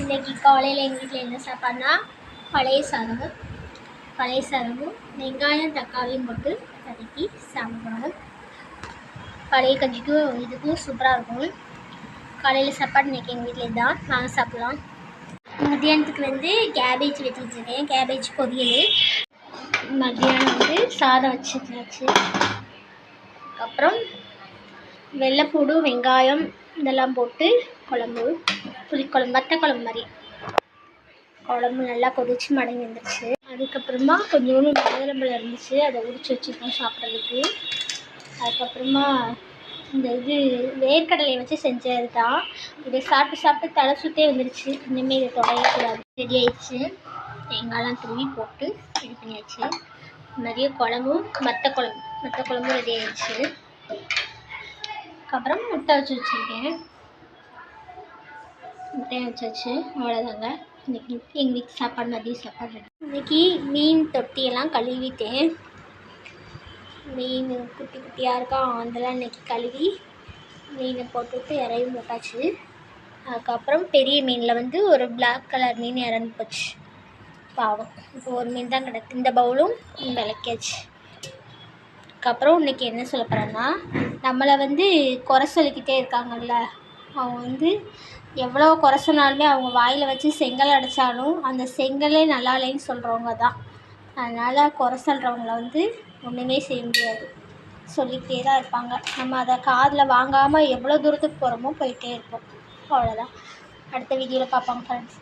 இன்றைக்கி காலையில் எங்கள் வீட்டில் என்ன சாப்பாடுனா பழைய சாதம். பழைய சாதமும் வெங்காயம் தக்காளியும் போட்டு வதக்கி சாப்பிடுவாங்க பழைய கஞ்சிக்கும் இதுக்கும் சூப்பராக இருக்கும். காலையில் சாப்பாடு இன்றைக்கி எங்கள் வீட்டில் தான் நாங்கள் சாப்பிட்லாம். மத்தியானத்துக்கு வந்து கேபேஜ் வெட்டிட்டுருக்கேன் கேபேஜ் பொரியல். மத்தியானம் வந்து சாதம் வச்சுருந்தாச்சு. அப்புறம் வெள்ளைப்பூடு வெங்காயம் இதெல்லாம் போட்டு குழம்பு. புளிக்குழம்பு வத்த குழம்பு மாதிரி. குழம்பு நல்லா கொதிச்சு மடங்கி வந்துருச்சு. அதுக்கப்புறமா கொஞ்சோண்டு மதுரம்பில் இருந்துச்சு. அதை உரிச்சு வச்சுருக்கோம் சாப்பிட்றதுக்கு. அதுக்கப்புறமா இந்த இது வேர்க்கடலையை வச்சு செஞ்சது தான் இதை சாப்பிட்டு சாப்பிட்டு தலை சுற்றே வந்துருச்சு. இனிமேல் இதை தொடயக்கூடாது. ரெடி ஆயிடுச்சு. தேங்காய்லாம் துருவி போட்டு இது பண்ணியாச்சு. நிறைய குழம்பும் மற்ற குழம்பு மற்ற குழம்பும் ரெடி ஆயிடுச்சு. அதுக்கப்புறம் முட்டை வச்சு வச்சுருக்கேன். முட்டையை வச்சாச்சு அவ்வளோதாங்க இன்றைக்கி எங்கள் வீட்டு சாப்பாடு மதியம் சாப்பாடு. இன்றைக்கி மீன் தொட்டியெல்லாம் கழுவிட்டேன். மீன் குட்டி குட்டியாக இருக்கா அதெல்லாம் இன்றைக்கி கழுவி மீனை போட்டுவிட்டு இறையும் போட்டாச்சு. அதுக்கப்புறம் பெரிய மீனில் வந்து ஒரு பிளாக் கலர் மீன் இறந்து போச்சு. பாவம். இப்போ ஒரு மீன் தான் கிடக்கு. இந்த பவுலும் விளக்கியாச்சு. அதுக்கப்புறம் இன்னைக்கு என்ன சொல்ல போகிறேன்னா நம்மளை வந்து குறை சொல்லிக்கிட்டே இருக்காங்கல்ல அவங்க வந்து எவ்வளோ குறை சொன்னாலுமே அவங்க வாயில் வச்சு செங்கல் அடைச்சாலும் அந்த செங்கலே நல்லா இல்லைன்னு சொல்கிறவங்க தான். அதனால் குறை சொல்கிறவங்கள வந்து ஒன்றுமே செய்ய முடியாது. சொல்லிக்கிட்டே தான் இருப்பாங்க. நம்ம அதை காதில் வாங்காமல் எவ்வளோ தூரத்துக்கு போகிறோமோ போயிட்டே இருப்போம். அவ்வளோதான் அடுத்த வீடியோவில் பார்ப்பாங்க ஃப்ரெண்ட்ஸ்